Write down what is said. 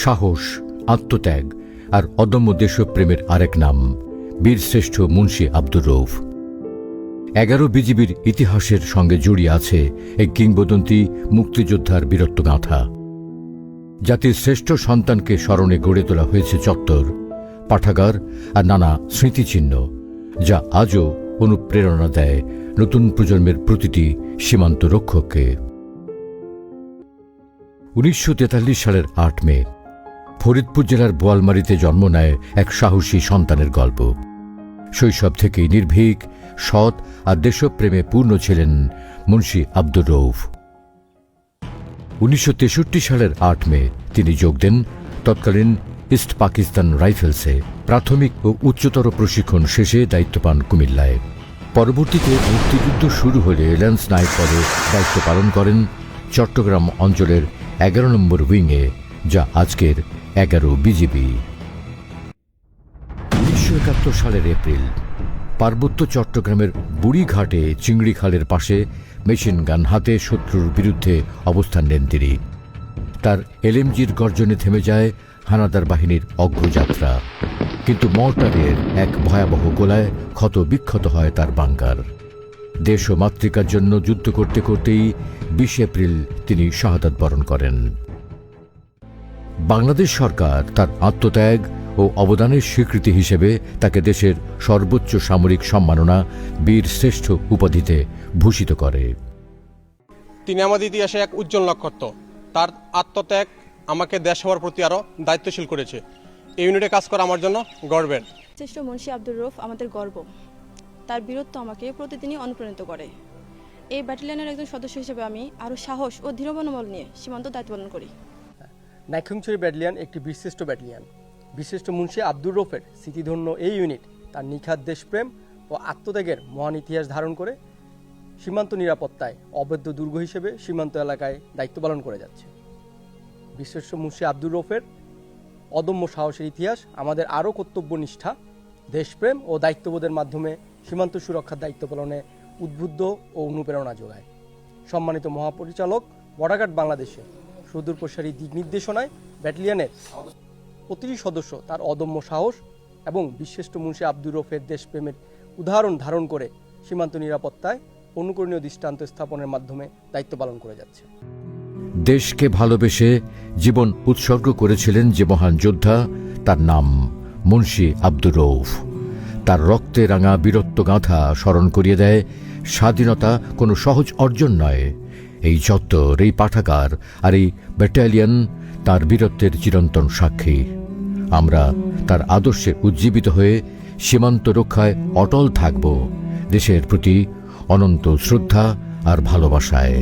সাহস, আত্মত্যাগ আর অদম্য দেশপ্রেমের আরেক নাম, বীরশ্রেষ্ঠ মুন্সী আব্দুর রৌফ এগারো বিজিবির ইতিহাসের সঙ্গে জড়িয়ে আছে এই কিংবদন্তি মুক্তিযোদ্ধার বীরত্বগাথা জাতির শ্রেষ্ঠ সন্তানকে স্মরণে গড়ে তোলা হয়েছে চত্বর, পাঠাগার আর নানা স্মৃতিচিহ্ন, যা আজও অনুপ্রেরণা দেয় নতুন প্রজন্মের প্রতিটি সীমান্ত রক্ষককে। উনিশশো তেতাল্লিশ সালের আট মে ফরিদপুর জেলার বোয়ালমারিতে জন্ম নেয় এক সাহসী সন্তানের গল্প। শৈশব থেকেই নির্ভীক, সৎ আর দেশপ্রেমে পূর্ণ ছিলেন মুন্সী আব্দুর রৌফ উনিশশো সালের আট মে তিনি যোগ দেন তৎকালীন ইস্ট পাকিস্তান রাইফেলসে। প্রাথমিক ও উচ্চতর প্রশিক্ষণ শেষে দায়িত্ব পান কুমিল্লায়। পরবর্তীতে মুক্তিযুদ্ধ শুরু হলে ল্যান্স নাইট পদে দায়িত্ব পালন করেন চট্টগ্রাম অঞ্চলের এগারো নম্বর উইংয়ে, যা আজকের এগারো বিজিবি উনিশশো একাত্তর সালের এপ্রিল, পার্বত্য চট্টগ্রামের বুড়িঘাটে চিংড়িখালের পাশে মেশিন গান হাতে শত্রুর বিরুদ্ধে অবস্থান নেন তিনি। তার এলএমজির গর্জনে থেমে যায় হানাদার বাহিনীর অগ্রযাত্রা। কিন্তু মর্টারের এক ভয়াবহ গোলায় ক্ষত বিক্ষত হয় তার বাঙ্কার দেশ ও মাতৃকার জন্য যুদ্ধ করতে করতেই বিশ এপ্রিল তিনি শাহাদাত বরণ করেন। বাংলাদেশ সরকার তার আত্মত্যাগ ও অবদানের স্বীকৃতি হিসেবে তাকে দেশের সর্বোচ্চ সামরিক সম্মাননা বীর শ্রেষ্ঠ উপাধিতে ভূষিত করে। তিনি আমাদের ইতিহাসে এক উজ্জ্বল নক্ষত্র। তার আত্মত্যাগ আমাকে দেশ হওয়ার প্রতি আরও দায়িত্বশীল করেছে। এই ইউনিটে কাজ করা আমার জন্য গর্বের। শ্রেষ্ঠ মুন্সী আব্দুর রৌফ আমাদের গর্ব। তার বীরত্ব আমাকে প্রতিদিনই অনুপ্রাণিত করে। এই ব্যাটালিয়নের একজন সদস্য হিসেবে আমি আরও সাহস ও দৃঢ় মনোবল নিয়ে সীমান্ত দায়িত্ব পালন করি। নাইখংছড়ি ব্যাটালিয়ন একটি বিশিষ্ট ব্যাটালিয়ন। বিশিষ্ট মুন্সী আব্দুর রফের স্মৃতিধন্য এই ইউনিট তার নিখাত দেশপ্রেম ও আত্মত্যাগের মহান ইতিহাস ধারণ করে সীমান্ত নিরাপত্তায় অবৈধ দুর্গ হিসেবে সীমান্ত এলাকায় দায়িত্ব পালন করে যাচ্ছে। বিশিষ্ট মুন্সী আব্দুর রফের অদম্য সাহসের ইতিহাস, আমাদের আরও কর্তব্যনিষ্ঠা দেশপ্রেম ও দায়িত্ববোধের মাধ্যমে সীমান্ত সুরক্ষার দায়িত্ব পালনে উদ্বুদ্ধ ও অনুপ্রেরণা যোগায়। সম্মানিত মহাপরিচালক বর্ডারগার্ড বাংলাদেশে। সুদূর প্রসারী দিক নির্দেশনায় ব্যাটালিয়নের প্রতিটি সদস্য তার অদম্য সাহস এবং বিশিষ্ট মুন্সী আব্দুর রফের দেশপ্রেমের উদাহরণ ধারণ করে সীমান্ত নিরাপত্তায় অনুকরণীয় দৃষ্টান্ত স্থাপনের মাধ্যমে দায়িত্ব পালন করে যাচ্ছে। দেশকে ভালোবেসে জীবন উৎসর্গ করেছিলেন যে মহান যোদ্ধা, তার নাম মুন্সী আব্দুর রৌফ তার রক্তে রাঙা বীরত্ব গাঁথা স্মরণ করিয়ে দেয় স্বাধীনতা কোনো সহজ অর্জন নয়। এই চত্বর, এই পাঠাগার আর এই ব্যাটালিয়ন তার বীরত্বের চিরন্তন সাক্ষী। আমরা তার আদর্শে উজ্জীবিত হয়ে সীমান্ত রক্ষায় অটল থাকব দেশের প্রতি অনন্ত শ্রদ্ধা আর ভালোবাসায়।